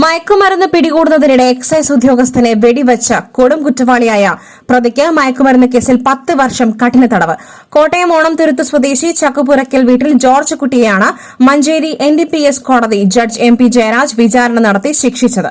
മയക്കുമരുന്ന് പിടികൂടുന്നതിനിടെ എക്സൈസ് ഉദ്യോഗസ്ഥനെ വെടിവച്ച കൊടും കുറ്റവാളിയായ പ്രതിക്ക് മയക്കുമരുന്ന് കേസിൽ പത്ത് വർഷം കഠിന തടവ്. കോട്ടയം ഓണംതുരുത്ത് സ്വദേശി ചക്കുപുരക്കൽ വീട്ടിൽ ജോർജ് കുട്ടിയെയാണ് മഞ്ചേരി എൻ കോടതി ജഡ്ജ് എം പി ജയരാജ് വിചാരണ നടത്തി ശിക്ഷിച്ചത്.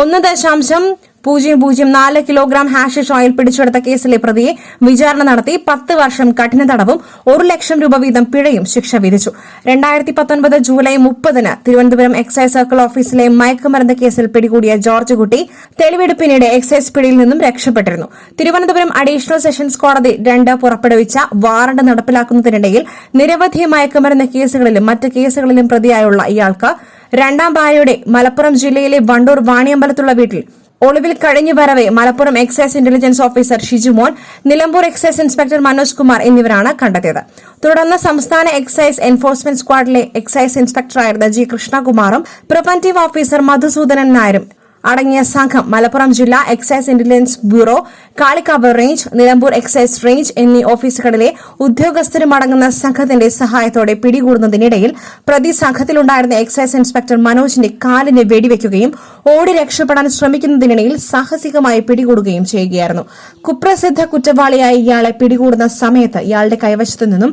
ഒന്ന് ദശാംശം പൂജ്യം പൂജ്യം നാല് കിലോഗ്രാം ഹാഷിഷ് ഓയിൽ പിടിച്ചെടുത്ത കേസിലെ പ്രതിയെ വിചാരണ നടത്തി പത്ത് വർഷം കഠിന തടവും ഒരു ലക്ഷം രൂപ വീതം പിഴയും ശിക്ഷ വിധിച്ചു. രണ്ടായിരത്തി പത്തൊൻപത് ജൂലൈ മുപ്പതിന് തിരുവനന്തപുരം എക്സൈസ് സർക്കിൾ ഓഫീസിലെ മയക്കുമരുന്ന് കേസിൽ പിടികൂടിയ ജോർജ് കുട്ടി തെളിവെടുപ്പിനിടെ എക്സൈസ് പിടിയിൽ നിന്നും രക്ഷപ്പെട്ടിരുന്നു. തിരുവനന്തപുരം അഡീഷണൽ സെഷൻസ് കോടതി രണ്ട് പുറപ്പെടുവിച്ച വാറണ്ട് നടപ്പിലാക്കുന്നതിനിടയിൽ നിരവധി മയക്കുമരുന്ന് കേസുകളിലും മറ്റ് കേസുകളിലും പ്രതിയായുള്ള ഇയാൾക്ക് രണ്ടാം ഭാര്യയുടെ മലപ്പുറം ജില്ലയിലെ വണ്ടൂർ വാണിയമ്പലത്തുള്ള വീട്ടിൽ ഒളിവിൽ കഴിഞ്ഞു വരവെ Malappuram excise intelligence officer Shijumon Nilambur excise inspector Manoj Kumar എന്നിവരാണ് കണ്ടെത്തിയത്. തുടർന്ന് സംസ്ഥാന എക്സൈസ് എൻഫോഴ്സ്മെന്റ് സ്ക്വാഡിലെ എക്സൈസ് ഇൻസ്പെക്ടറായിരുന്ന ജി കൃഷ്ണകുമാറും പ്രിവന്റീവ് ഓഫീസർ മധുസൂദനൻ നായരും അടങ്ങിയ സംഘം മലപ്പുറം ജില്ലാ excise intelligence bureau Kalikavu range Nilambur excise range എന്നീ ഓഫീസുകളിലെ ഉദ്യോഗസ്ഥരും അടങ്ങുന്ന സംഘത്തിന്റെ സഹായത്തോടെ പിടികൂടുന്നതിനിടയിൽ പ്രതി സംഘത്തിലുണ്ടായിരുന്ന എക്സൈസ് ഇൻസ്പെക്ടർ മനോജിന്റെ കാലിന് വെടിവെക്കുകയും ഓടി രക്ഷപ്പെടാൻ ശ്രമിക്കുന്നതിനിടയിൽ സാഹസികമായി പിടികൂടുകയും ചെയ്യുകയായിരുന്നു. കുപ്രസിദ്ധ കുറ്റവാളിയായ ഇയാളെ പിടികൂടുന്ന സമയത്ത് ഇയാളുടെ കൈവശത്തു നിന്നും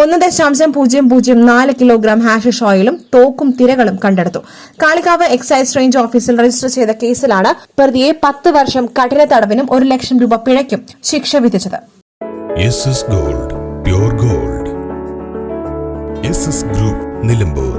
ഒന്ന് ദശാംശം പൂജ്യം പൂജ്യം നാല് കിലോഗ്രാം ഹാഷിഷ് ഓയിലും തോക്കും തിരകളും കണ്ടെടുത്തു. കാളികാവ് എക്സൈസ് റേഞ്ച് ഓഫീസിൽ രജിസ്റ്റർ ചെയ്ത കേസിലാണ് പ്രതിയെ പത്ത് വർഷം കഠിന തടവിനും ഒരു ലക്ഷം രൂപ പിഴയ്ക്കും ശിക്ഷ വിധിച്ചത്. Gold gold group Nilambur